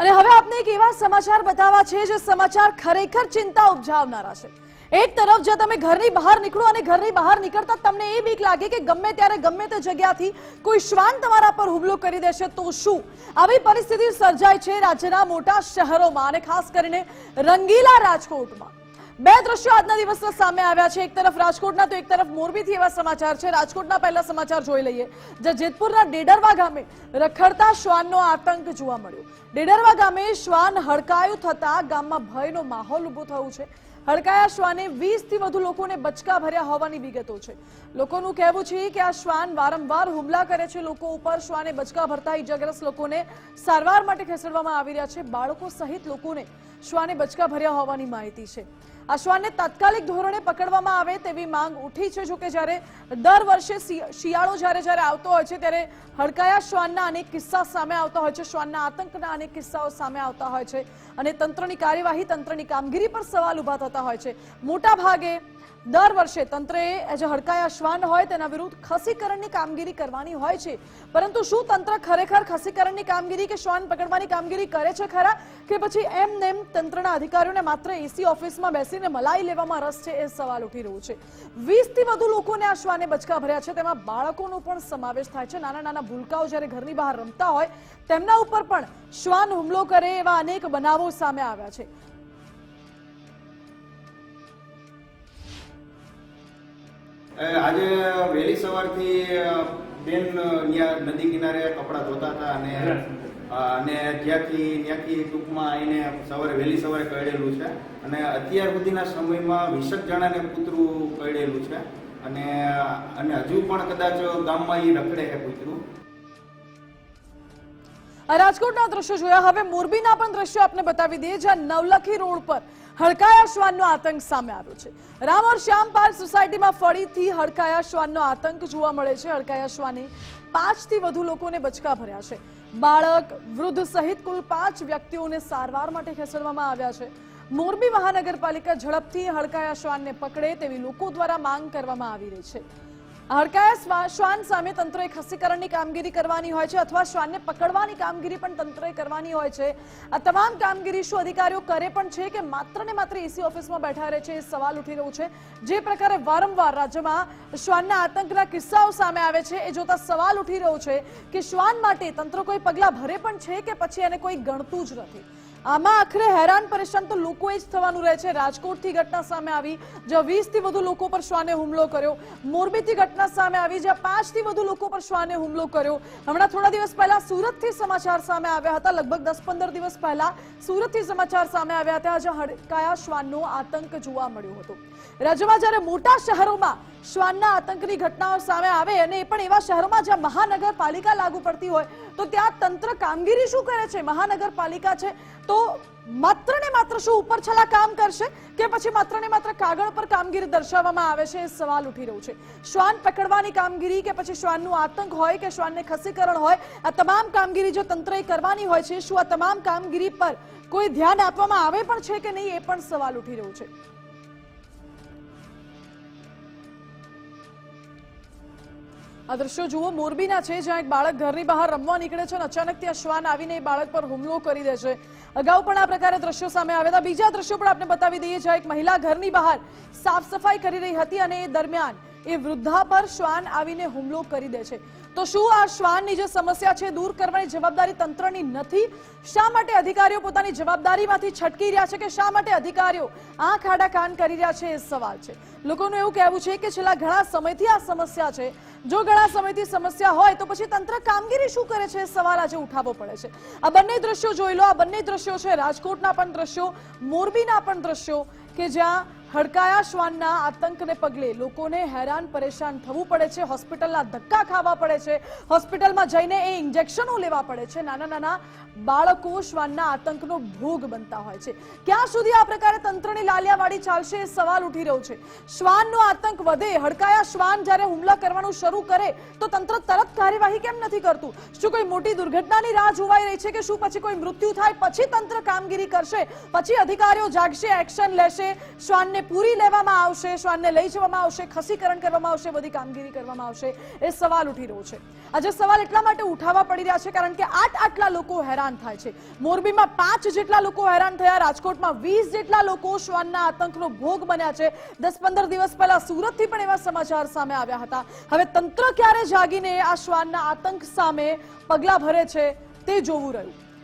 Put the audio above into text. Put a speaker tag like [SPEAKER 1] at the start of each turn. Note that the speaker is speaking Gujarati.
[SPEAKER 1] અને હવે આપને એક એવા સમાચાર બતાવવા છે જે સમાચાર ખરેખર ચિંતા ઉપજાવનારા છે. એક તરફ જો તમે ઘરની બહાર નીકળો અને ઘરની બહાર નીકળતા તમને એ બીક લાગે કે ગમે ત્યારે ગમે તે જગ્યાથી કોઈ શ્વાન તમારા પર હુમલો કરી દેશે તો શું? આવી પરિસ્થિતિ સર્જાય છે રાજ્યના મોટા શહેરોમાં અને ખાસ કરીને રંગીલા રાજકોટમાં. બે દ્રશ્યો આજના દિવસના સામે આવ્યા છે. એક તરફ રાજકોટના, તો એક તરફ મોરબીથી એવા સમાચાર છે. રાજકોટના પહેલા સમાચાર જોઈ લઈએ. જે જેતપુરના ડેડરવા ગામે રખડતા શ્વાનનો આતંક જોવા મળ્યો. ડેડરવા ગામે શ્વાન હડકાયું થતા ગામમાં ભયનો માહોલ ઊભો થયો છે. હડકાયા શ્વાને 20 થી વધુ લોકોને બચકા ભર્યા હોવાની વિગતો છે. લોકોનું કહેવું છે કે આ શ્વાન વારંવાર હુમલા કરે છે. લોકો ઉપર શ્વાને બચકા ભરતા ઇજાગ્રસ્ત લોકોને સારવાર માટે ખસેડવામાં આવી રહ્યા છે. બાળકો સહિત લોકોને શ્વાને બચકા ભર્યા હોવાની માહિતી છે. આ તાત્કાલિક ધોરણે પકડવામાં આવે તેવી માંગ ઉઠી છે. જોકે જ્યારે દર વર્ષે શિયાળો જ્યારે જ્યારે આવતો હોય છે, ત્યારે હડકાયા શ્વાનના અનેક કિસ્સા સામે આવતા હોય છે. શ્વાનના આતંકના અનેક કિસ્સાઓ સામે આવતા હોય છે અને તંત્રની કાર્યવાહી, તંત્રની કામગીરી પર સવાલ ઊભા થતા હોય છે. મોટા ભાગે દર વર્ષે તંત્રએ જે હડકાયા શ્વાન હોય તેના વિરુદ્ધ ખસીકરણની કામગીરી કરવાની હોય છે. પરંતુ શું તંત્ર ખરેખર ખસીકરણની કામગીરી કે શ્વાન પકડવાની કામગીરી કરે છે ખરા? કે પછી એમ નેમ તંત્રના અધિકારીઓને માત્ર એસી ઓફિસમાં બેસીને મલાઈ લેવામાં રસ છે એ સવાલ ઉઠી રહ્યો છે. વીસથી વધુ લોકોને આ શ્વાને બચકા ભર્યા છે. તેમાં બાળકોનો પણ સમાવેશ થાય છે. નાના નાના ભૂલકાઓ જ્યારે ઘરની બહાર રમતા હોય તેમના ઉપર પણ શ્વાન હુમલો કરે એવા અનેક બનાવો સામે આવ્યા છે.
[SPEAKER 2] આજે વહેલી સવારથી બેન ન્યા નદી કિનારે કપડાં ધોતા હતા અને અને ત્યાંથી ત્યાંથી ટૂંકમાં આવીને સવારે, વહેલી સવારે કળેલું છે. અને અત્યાર સુધીના સમયમાં વીસક જણાને કૂતરું કળેલું છે. અને અને હજુ પણ કદાચ ગામમાં એ રખડે છે કૂતરું.
[SPEAKER 1] રાજકોટના દ્રશ્યો જોયા. હવે મોરબીના પણ દ્રશ્યો આપને બતાવી દઈએ. જ્યાં નવલખી રોડ પર હડકાયા શ્વાનનો આતંક સામે આવ્યો છે. રામ ઓર શ્યામ પાર્ક સોસાયટીમાં ફરીથી હડકાયા શ્વાનનો આતંક જોવા મળે છે. હડકાયા શ્વાને પાંચથી વધુ લોકોને બચકા ભર્યા છે. બાળક, વૃદ્ધ સહિત કુલ પાંચ વ્યક્તિઓને સારવાર માટે ખસેડવામાં આવ્યા છે. મોરબી મહાનગરપાલિકા ઝડપથી હડકાયા શ્વાનને પકડે તેવી લોકો દ્વારા માંગ કરવામાં આવી રહી છે. હડકાયા શ્વા- શ્વાન સામે તંત્રએ ખસીકરણની કામગીરી કરવાની હોય છે અથવા શ્વાનને પકડવાની કામગીરી પણ તંત્રએ કરવાની હોય છે. આ તમામ કામગીરી શું અધિકારીઓ કરે પણ છે કે માત્ર ને માત્ર એસી ઓફિસમાં બેઠા રહે છે એ સવાલ ઉઠી રહ્યો છે. જે પ્રકારે વારંવાર રાજ્યમાં શ્વાનના આતંકના કિસ્સાઓ સામે આવે છે એ જોતા સવાલ ઉઠી રહ્યો છે કે શ્વાન માટે તંત્ર કોઈ પગલાં ભરે પણ છે કે પછી એને કોઈ ગણતું જ નથી? આમાં આખરે હેરાન પરેશાન તો લોકોએ જ થવાનું રહે છે. રાજકોટથી ઘટના સામે આવી, જ્યાં વીસથી વધુ લોકો પર શ્વાને હુમલો કર્યો. મોરબીથી ઘટના સામે આવી, જ્યાં પાંચથી વધુ લોકો પર શ્વાને હુમલો કર્યો. હમણાં થોડા દિવસ પહેલા સુરતથી સમાચાર સામે આવ્યા હતા. લગભગ દસ પંદર દિવસ પહેલા સુરતથી સમાચાર સામે આવ્યા હતા, જ્યાં હડકાયા શ્વાનનો આતંક જોવા મળ્યો હતો. રાજ્યમાં જ્યારે મોટા શહેરોમાં શ્વાનના આતંકની ઘટનાઓ સામે આવે અને એ પણ એવા શહેરોમાં જ્યાં મહાનગરપાલિકા લાગુ પડતી હોય, તો ત્યાં તંત્ર કામગીરી શું કરે છે? મહાનગરપાલિકા છે તો માત્ર ને માત્ર શું ઉપર છલા કામ કરશે કે પછી માત્ર ને માત્ર કાગળ પર કામગીરી દર્શાવવામાં આવે છે? એ સવાલ ઉઠી રહ્યો છે. શ્વાન પકડવાની કામગીરી કે પછી શ્વાનનું આતંક હોય કે શ્વાનને ખસીકરણ હોય, આ તમામ કામગીરી જો તંત્રએ કરવાની હોય છે, શું આ તમામ કામગીરી પર કોઈ ધ્યાન આપવામાં આવે પણ છે કે નહીં? એ પણ સવાલ ઉઠી રહ્યો છે. આ દ્રશ્યો જુઓ, મોરબીના છે જ્યાં એક બાળક ઘરની બહાર રમવા નીકળે છે અને અચાનક ત્યાં શ્વાન આવીને એ બાળક પર હુમલો કરી દે છે. અગાઉ પણ આ પ્રકારે દ્રશ્યો સામે આવ્યા હતા. બીજા દ્રશ્યો પણ આપણે બતાવી દઈએ જ્યાં એક મહિલા ઘરની બહાર સાફ સફાઈ કરી રહી હતી અને એ દરમિયાન એ વૃદ્ધા પર શ્વાન આવીને હુમલો કરી દે છે. તો શું આ શ્વાનની જે સમસ્યા છે દૂર કરવાની જવાબદારી તંત્રની નથી? શા માટે અધિકારીઓ પોતાની જવાબદારીમાંથી છટકી રહ્યા છે કે શા માટે અધિકારીઓ આંખ આડા કાન કરી રહ્યા છે એ સવાલ છે. લોકોનું એવું કહેવું છે કે છેલ્લા ઘણા સમયથી આ સમસ્યા છે. જો ઘણા સમયથી સમસ્યા હોય તો પછી તંત્ર કામગીરી શું કરે છે એ સવાલ આજે ઉઠાવવો પડે છે. આ બંને દ્રશ્યો જોઈ લો, આ બંને દ્રશ્યો છે રાજકોટના પણ દ્રશ્યો, મોરબીના પણ દ્રશ્યો કે જ્યાં હડકાયા શ્વાનના આતંકને પગલે લોકોને હેરાન પરેશાન થવું પડે છે, હોસ્પિટલના ધક્કા ખાવા પડે છે, હોસ્પિટલમાં જઈને એ ઇન્જેક્શનો લેવા પડે છે. નાના નાના બાળકો શ્વાનના આતંકનો ભોગ બનતા હોય છે. ક્યાં સુધી આ પ્રકારે તંત્રની લાલિયાવાડી ચાલશે એ સવાલ ઉઠી રહ્યો છે. શ્વાનનો આતંક વધે, હડકાયા શ્વાન જ્યારે હુમલા કરવાનું શરૂ કરે, તો તંત્ર તરત કાર્યવાહી કેમ નથી કરતું? શું કોઈ મોટી દુર્ઘટનાની રાહ જોવાઈ રહી છે કે શું પછી કોઈ મૃત્યુ થાય, પછી તંત્ર કામગીરી કરશે, પછી અધિકારીઓ જાગશે, એક્શન લેશે, શ્વાનને શ્વાનને પૂરી લેવામાં આવશે શ્વાનને લઈ જવામાં આવશે, ખસીકરણ કરવામાં આવશે, બધી કામગીરી કરવામાં આવશે, એ સવાલ ઉઠી રહ્યો છે. આજે સવાલ એટલા માટે ઉઠાવવા પડી રહ્યા છે કારણ કે આઠ આટલા લોકો હેરાન થાય છે. મોરબીમાં પાંચ જેટલા લોકો હેરાન થયા, રાજકોટમાં વીસ જેટલા લોકો શ્વાનના આતંકનો ભોગ બન્યા છે. દસ પંદર દિવસ પહેલા સુરતથી પણ એવા સમાચાર સામે આવ્યા હતા. હવે તંત્ર ક્યારે જાગીને આ શ્વાનના આતંક સામે પગલાં ભરે છે, તે જોવું રહ્યું.